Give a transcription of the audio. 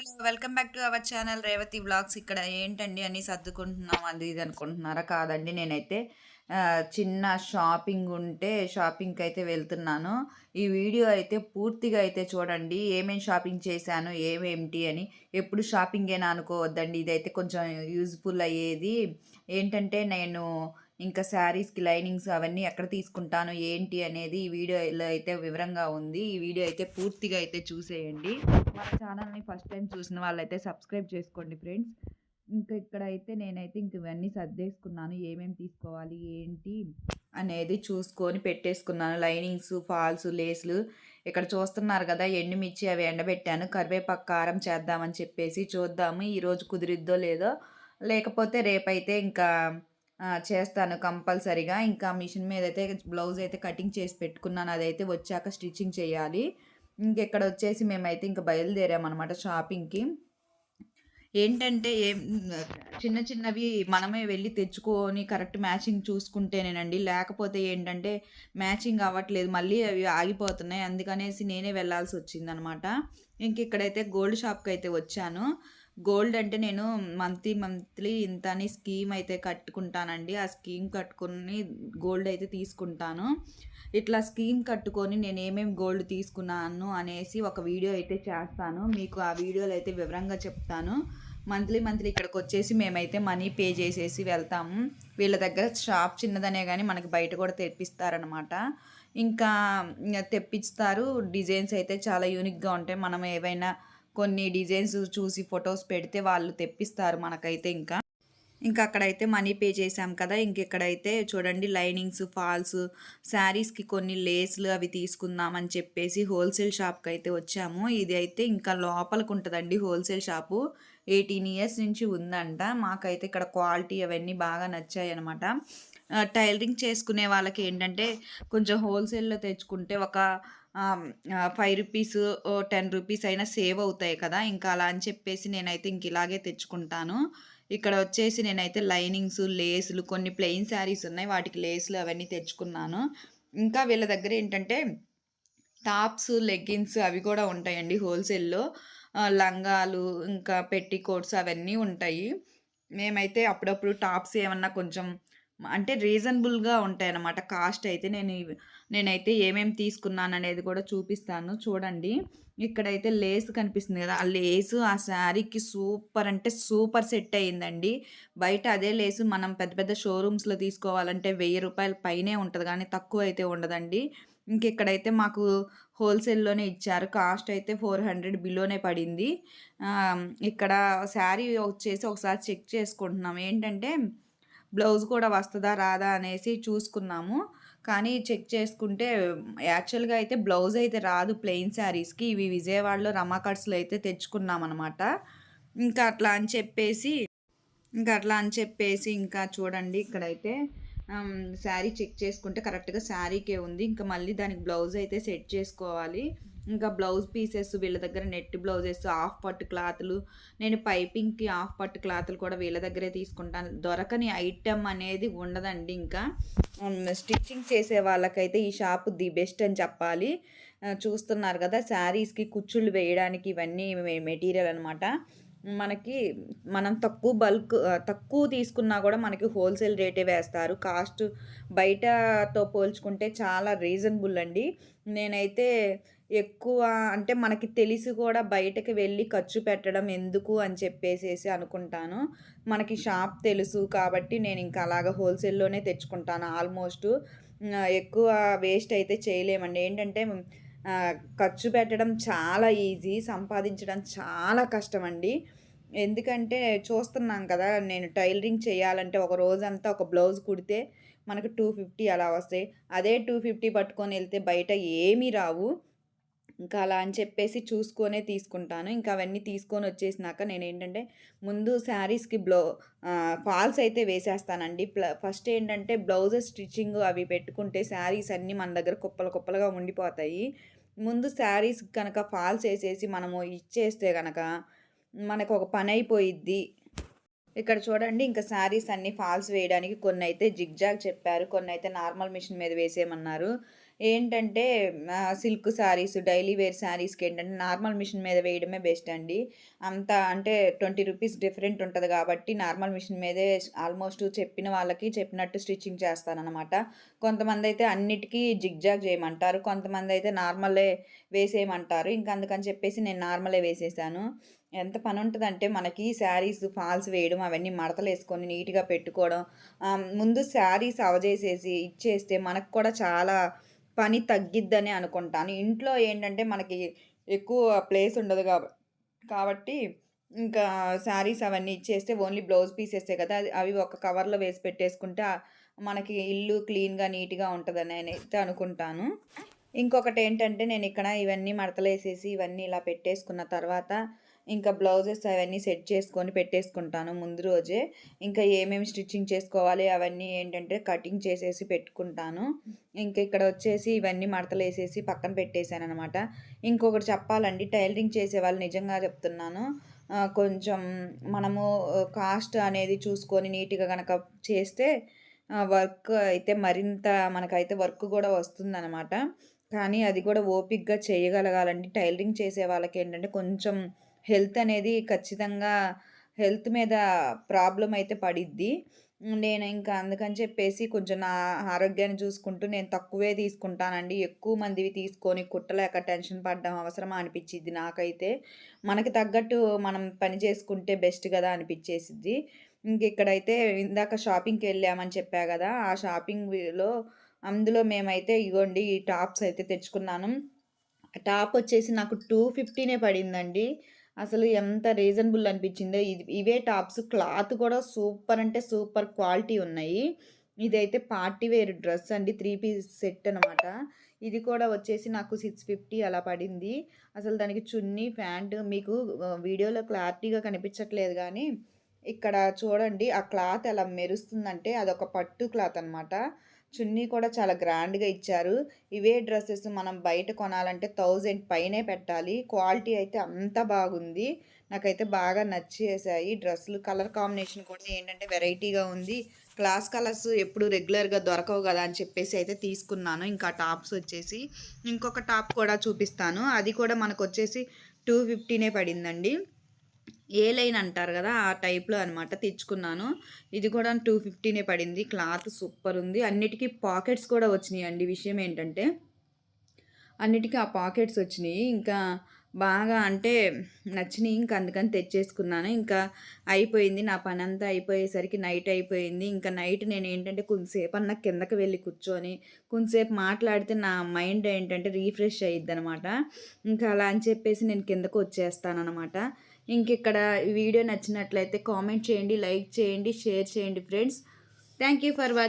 Hello welcome back to our channel Revathi vlogs. ఇక్కడ ఏంటండి అని సర్దుకుంటున్నాం అది ఇది అనుకుంటున్నారా? కాదండి నేనైతే చిన్న షాపింగ్ ఉంటే షాపింగ్కి అయితే వెళ్తున్నాను. ఈ వీడియో అయితే పూర్తిగా అయితే చూడండి ఏమేమి షాపింగ్ చేశాను ఏమేమిటి అని. ఎప్పుడు షాపింగ్ అయినా అనుకోవద్దండి ఇదైతే కొంచెం యూజ్ఫుల్ అయ్యేది. ఏంటంటే నేను ఇంకా శారీస్కి లైనింగ్స్ అవన్నీ ఎక్కడ తీసుకుంటాను ఏంటి అనేది ఈ వీడియోలో అయితే వివరంగా ఉంది. ఈ వీడియో అయితే పూర్తిగా అయితే చూసేయండి. మన ఛానల్ని ఫస్ట్ టైం చూసిన వాళ్ళైతే సబ్స్క్రైబ్ చేసుకోండి ఫ్రెండ్స్. ఇంకా ఇక్కడ అయితే నేనైతే ఇంక ఇవన్నీ సర్దేసుకున్నాను. ఏమేమి తీసుకోవాలి ఏంటి అనేది చూసుకొని పెట్టేసుకున్నాను. లైనింగ్స్ ఫాల్స్ లేస్లు. ఇక్కడ చూస్తున్నారు కదా ఎండుమిర్చి అవి ఎండబెట్టాను. కరివేపాకు కారం చేద్దామని చెప్పేసి చూద్దాము. ఈరోజు కుదిరిద్దో లేదో. లేకపోతే రేపైతే ఇంకా చేస్తాను కంపల్సరిగా. ఇంకా మిషన్ మీద అయితే బ్లౌజ్ అయితే కటింగ్ చేసి పెట్టుకున్నాను. అదైతే వచ్చాక స్టిచ్చింగ్ చేయాలి. ఇంకెక్కడ వచ్చేసి మేమైతే ఇంకా బయలుదేరామన్నమాట షాపింగ్కి. ఏంటంటే ఏం చిన్న చిన్నవి మనమే వెళ్ళి తెచ్చుకొని కరెక్ట్ మ్యాచింగ్ చూసుకుంటేనేనండి. లేకపోతే ఏంటంటే మ్యాచింగ్ అవ్వట్లేదు. మళ్ళీ అవి ఆగిపోతున్నాయి. అందుకనేసి నేనే వెళ్ళాల్సి వచ్చిందనమాట ఇంక ఇక్కడైతే గోల్డ్ షాప్కి అయితే వచ్చాను. గోల్డ్ అంటే నేను మంత్లీ మంత్లీ ఇంత అని స్కీమ్ అయితే కట్టుకుంటానండి. ఆ స్కీమ్ కట్టుకుని గోల్డ్ అయితే తీసుకుంటాను. ఇట్లా స్కీమ్ కట్టుకొని నేను ఏమేమి గోల్డ్ తీసుకున్నాను అనేసి ఒక వీడియో అయితే చేస్తాను. మీకు ఆ వీడియోలో అయితే వివరంగా చెప్తాను. మంత్లీ మంత్లీ ఇక్కడికి వచ్చేసి మేమైతే మనీ పే చేసేసి వెళ్తాము. వీళ్ళ దగ్గర షాప్ చిన్నదనే కానీ మనకి బయట కూడా తెప్పిస్తారనమాట ఇంకా ఇంకా తెప్పిస్తారు. డిజైన్స్ అయితే చాలా యూనిక్గా ఉంటాయి. మనం ఏవైనా కొన్ని డిజైన్స్ చూసి ఫొటోస్ పెడితే వాళ్ళు తెప్పిస్తారు మనకైతే ఇంకా. ఇంకా అక్కడైతే మనీ పే చేసాం కదా ఇంకెక్కడైతే చూడండి లైనింగ్స్ ఫాల్స్ శారీస్కి కొన్ని లేస్లు అవి తీసుకుందామని చెప్పేసి హోల్సేల్ షాప్కి అయితే వచ్చాము. ఇది అయితే ఇంకా లోపలికి ఉంటుందండి హోల్సేల్ షాపు. ఎయిటీన్ ఇయర్స్ నుంచి ఉందంట. మాకైతే ఇక్కడ క్వాలిటీ అవన్నీ బాగా నచ్చాయి అనమాట టైలరింగ్ చేసుకునే వాళ్ళకి ఏంటంటే కొంచెం హోల్సేల్లో తెచ్చుకుంటే ఒక ఫైవ్ రూపీస్ టెన్ రూపీస్ అయినా సేవ్ అవుతాయి కదా. ఇంకా అలా అని చెప్పేసి నేనైతే ఇంక ఇలాగే తెచ్చుకుంటాను. ఇక్కడ వచ్చేసి నేనైతే లైనింగ్స్ లేసులు కొన్ని ప్లెయిన్ శారీస్ ఉన్నాయి. వాటికి లేసులు అవన్నీ తెచ్చుకున్నాను. ఇంకా వీళ్ళ దగ్గర ఏంటంటే టాప్స్ లెగ్గిన్స్ అవి కూడా ఉంటాయండి హోల్సేల్లో లంగాలు ఇంకా పెట్టి కోట్స్ అవన్నీ ఉంటాయి. మేమైతే అప్పుడప్పుడు టాప్స్ ఏమన్నా కొంచెం అంటే రీజనబుల్గా ఉంటాయి అన్నమాట కాస్ట్ అయితే నేను నేనైతే ఏమేమి తీసుకున్నాను అనేది కూడా చూపిస్తాను. చూడండి. ఇక్కడైతే లేస్ కనిపిస్తుంది కదా. ఆ లేసు ఆ శారీకి సూపర్ అంటే సూపర్ సెట్ అయ్యిందండి. బయట అదే లేసు మనం పెద్ద పెద్ద షోరూమ్స్లో తీసుకోవాలంటే వెయ్యి రూపాయల పైనే ఉంటుంది కానీ తక్కువ అయితే ఉండదండి. ఇంకెక్కడైతే మాకు హోల్సేల్లోనే ఇచ్చారు. కాస్ట్ అయితే ఫోర్ హండ్రెడ్ బిలోనే పడింది. ఇక్కడ శారీ వచ్చేసి ఒకసారి చెక్ చేసుకుంటున్నాం. ఏంటంటే బ్లౌజ్ కూడా వస్తుందా రాదా అనేసి చూసుకున్నాము. కానీ చెక్ చేసుకుంటే యాక్చువల్గా అయితే బ్లౌజ్ అయితే రాదు ప్లెయిన్ శారీస్కి. ఇవి విజయవాడలో రమాకట్స్లో అయితే తెచ్చుకున్నామన్నమాట. ఇంకా అట్లా అని చెప్పేసి ఇంకా అట్లా అని చెప్పేసి ఇంకా చూడండి ఇక్కడైతే శారీ చెక్ చేసుకుంటే కరెక్ట్గా శారీకే ఉంది. ఇంకా మళ్ళీ దానికి బ్లౌజ్ అయితే సెట్ చేసుకోవాలి. ఇంకా బ్లౌజ్ పీసెస్ వీళ్ళ దగ్గర నెట్ బ్లౌజెస్ హాఫ్ పట్టు క్లాత్లు. నేను పైపింగ్కి హాఫ్ పట్టు క్లాత్లు కూడా వీళ్ళ దగ్గరే తీసుకుంటాను. దొరకని ఐటెం అనేది ఉండదండి ఇంకా. స్టిచ్చింగ్ చేసే వాళ్ళకైతే ఈ షాప్ ది బెస్ట్ అని చెప్పాలి. చూస్తున్నారు కదా శారీస్కి కుచ్చుళ్ళు వేయడానికి ఇవన్నీ మెటీరియల్ అనమాట మనకి మనం తక్కువ బల్క్ తక్కువ తీసుకున్నా కూడా మనకి హోల్సేల్ రేటే వేస్తారు. కాస్ట్ బయటతో పోల్చుకుంటే చాలా రీజనబుల్ అండి. నేనైతే ఎక్కువ అంటే మనకి తెలిసి కూడా బయటకి వెళ్ళి ఖర్చు పెట్టడం ఎందుకు అని చెప్పేసేసి అనుకుంటాను. మనకి షాప్ తెలుసు కాబట్టి నేను ఇంకా అలాగ హోల్సేల్లోనే తెచ్చుకుంటాను. ఆల్మోస్ట్ ఎక్కువ వేస్ట్ అయితే చేయలేమండి. ఏంటంటే ఖర్చు పెట్టడం చాలా ఈజీ సంపాదించడం చాలా కష్టం అండి ఎందుకంటే చూస్తున్నాం కదా నేను టైలరింగ్ చేయాలంటే ఒక రోజంతా ఒక బ్లౌజ్ కుడితే మనకు టూ ఫిఫ్టీ అలా వస్తాయి. అదే టూ ఫిఫ్టీ పట్టుకొని వెళ్తే బయట ఏమీ రావు. ఇంకా అలా అని చెప్పేసి చూసుకొనే తీసుకుంటాను. ఇంకా అవన్నీ తీసుకొని వచ్చేసినాక నేను ఏంటంటే ముందు శారీస్కి బ్లౌ ఫాల్స్ అయితే వేసేస్తానండి. ప్ల ఫస్ట్ ఏంటంటే బ్లౌజెస్ స్టిచ్చింగ్ అవి పెట్టుకుంటే శారీస్ అన్నీ మన దగ్గర కుప్పలు కుప్పలుగా ఉండిపోతాయి. ముందు శారీస్ కనుక ఫాల్స్ వేసేసి మనము ఇచ్చేస్తే కనుక మనకు ఒక పని అయిపోయిద్ది. ఇక్కడ చూడండి ఇంకా శారీస్ అన్ని ఫాల్స్ వేయడానికి కొన్ని అయితే జిగ్జాగ్ చెప్పారు. కొన్ని అయితే నార్మల్ మిషన్ మీద వేసేయమన్నారు. ఏంటంటే సిల్క్ శారీస్ డైలీ వేర్ శారీస్కి ఏంటంటే నార్మల్ మిషన్ మీద వేయడమే బెస్ట్ అండి. అంత అంటే ట్వంటీ రూపీస్ డిఫరెంట్ ఉంటుంది కాబట్టి నార్మల్ మిషన్ మీదే ఆల్మోస్ట్ చెప్పిన వాళ్ళకి చెప్పినట్టు స్టిచ్చింగ్ చేస్తానన్నమాట. కొంతమంది అయితే అన్నిటికీ జిగ్జాగ్ చేయమంటారు కొంతమంది అయితే నార్మలే వేసేయమంటారు. ఇంకా అందుకని చెప్పేసి నేను నార్మలే వేసేసాను. ఎంత పని ఉంటుందంటే మనకి శారీస్ ఫాల్స్ వేయడం అవన్నీ మడతలు వేసుకొని నీట్గా పెట్టుకోవడం ముందు శారీస్ అవజేసేసి ఇచ్చేస్తే మనకు కూడా చాలా పని తగ్గిద్దని అనుకుంటాను. ఇంట్లో ఏంటంటే మనకి ఎక్కువ ప్లేస్ ఉండదు కాబట్టి ఇంకా శారీస్ అవన్నీ ఇచ్చేస్తే ఓన్లీ బ్లౌజ్ పీసెసే కదా. అవి ఒక కవర్లో వేసి పెట్టేసుకుంటే మనకి ఇల్లు క్లీన్గా నీట్గా ఉంటుందని అయితే అనుకుంటాను. ఇంకొకటి ఏంటంటే నేను ఇక్కడ ఇవన్నీ మడతలేసేసి ఇవన్నీ ఇలా పెట్టేసుకున్న తర్వాత ఇంకా బ్లౌజెస్ అవన్నీ సెట్ చేసుకొని పెట్టేసుకుంటాను ముందు రోజే. ఇంకా ఏమేమి స్టిచ్చింగ్ చేసుకోవాలి అవన్నీ ఏంటంటే కటింగ్ చేసేసి పెట్టుకుంటాను. ఇంకా ఇక్కడ వచ్చేసి ఇవన్నీ మడతలు వేసేసి పక్కన పెట్టేశాను అనమాట ఇంకొకటి చెప్పాలండి టైలరింగ్ చేసే వాళ్ళు నిజంగా చెప్తున్నాను. కొంచెం మనము కాస్ట్ అనేది చూసుకొని నీట్గా కనుక చేస్తే వర్క్ అయితే మరింత మనకైతే వర్క్ కూడా వస్తుందన్నమాట. కానీ అది కూడా ఓపిక్గా చేయగలగాలండి. టైలరింగ్ చేసే వాళ్ళకి ఏంటంటే కొంచెం హెల్త్ అనేది ఖచ్చితంగా హెల్త్ మీద ప్రాబ్లం అయితే పడిద్ది. నేను ఇంకా అందుకని చెప్పేసి కొంచెం నా ఆరోగ్యాన్ని చూసుకుంటూ నేను తక్కువే తీసుకుంటానండి. ఎక్కువ మందివి తీసుకొని కుట్టలేక టెన్షన్ పడ్డం అవసరమా అనిపించింది నాకైతే. మనకి తగ్గట్టు మనం పని చేసుకుంటే బెస్ట్ కదా అనిపించేసిద్ది ఇంక ఇక్కడైతే ఇందాక షాపింగ్కి వెళ్ళామని చెప్పా కదా ఆ షాపింగ్లో అందులో మేమైతే ఇగోండి ఈ టాప్స్ అయితే తెచ్చుకున్నాను. టాప్ వచ్చేసి నాకు టూ ఫిఫ్టీనే పడిందండి. అసలు ఎంత రీజనబుల్ అనిపించిందో. ఇది ఇవే టాప్స్. క్లాత్ కూడా సూపర్ అంటే సూపర్ క్వాలిటీ ఉన్నాయి. ఇదైతే పార్టీ వేర్ డ్రెస్ అండి. త్రీ పీస్ సెట్ అనమాట ఇది కూడా వచ్చేసి నాకు సిక్స్ ఫిఫ్టీ అలా పడింది. అసలు దానికి చున్నీ ప్యాంటు మీకు వీడియోలో క్లారిటీగా కనిపించట్లేదు కానీ ఇక్కడ చూడండి. ఆ క్లాత్ ఎలా మెరుస్తుందంటే అదొక పట్టు క్లాత్ అనమాట చున్నీ కూడా చాలా గ్రాండ్గా ఇచ్చారు. ఇవే డ్రెస్సెస్ మనం బయట కొనాలంటే థౌజండ్ పైనే పెట్టాలి. క్వాలిటీ అయితే అంత బాగుంది. నాకైతే బాగా నచ్చేసాయి డ్రెస్సులు. కలర్ కాంబినేషన్ కూడా ఏంటంటే వెరైటీగా ఉంది. క్లాస్ కలర్స్ ఎప్పుడు రెగ్యులర్గా దొరకవు కదా అని చెప్పేసి అయితే తీసుకున్నాను. ఇంకా టాప్స్ వచ్చేసి ఇంకొక టాప్ కూడా చూపిస్తాను. అది కూడా మనకు వచ్చేసి టూ ఫిఫ్టీనే పడిందండి. ఏ లైన్ అంటారు కదా ఆ టైప్లో అనమాట తెచ్చుకున్నాను. ఇది కూడా టూ ఫిఫ్టీనే పడింది. క్లాత్ సూపర్ ఉంది. అన్నిటికీ పాకెట్స్ కూడా వచ్చినాయి అండి. విషయం ఏంటంటే అన్నిటికీ ఆ పాకెట్స్ వచ్చినాయి. ఇంకా బాగా అంటే నచ్చినాయి. ఇంకా అందుకని తెచ్చేసుకున్నాను. ఇంకా అయిపోయింది. నా పని అంతా అయిపోయేసరికి నైట్ అయిపోయింది. ఇంకా నైట్ నేను ఏంటంటే కొంతసేపు అన్న కిందకి వెళ్ళి కూర్చొని కొంతసేపు మాట్లాడితే నా మైండ్ ఏంటంటే రీఫ్రెష్ అయ్యిద్ది అనమాట ఇంకా అలా అని చెప్పేసి నేను కిందకు వచ్చేస్తాను అనమాట ఇంక ఇక్కడ వీడియో నచ్చినట్లయితే కామెంట్ చేయండి లైక్ చేయండి షేర్ చేయండి friends. Thank you for watching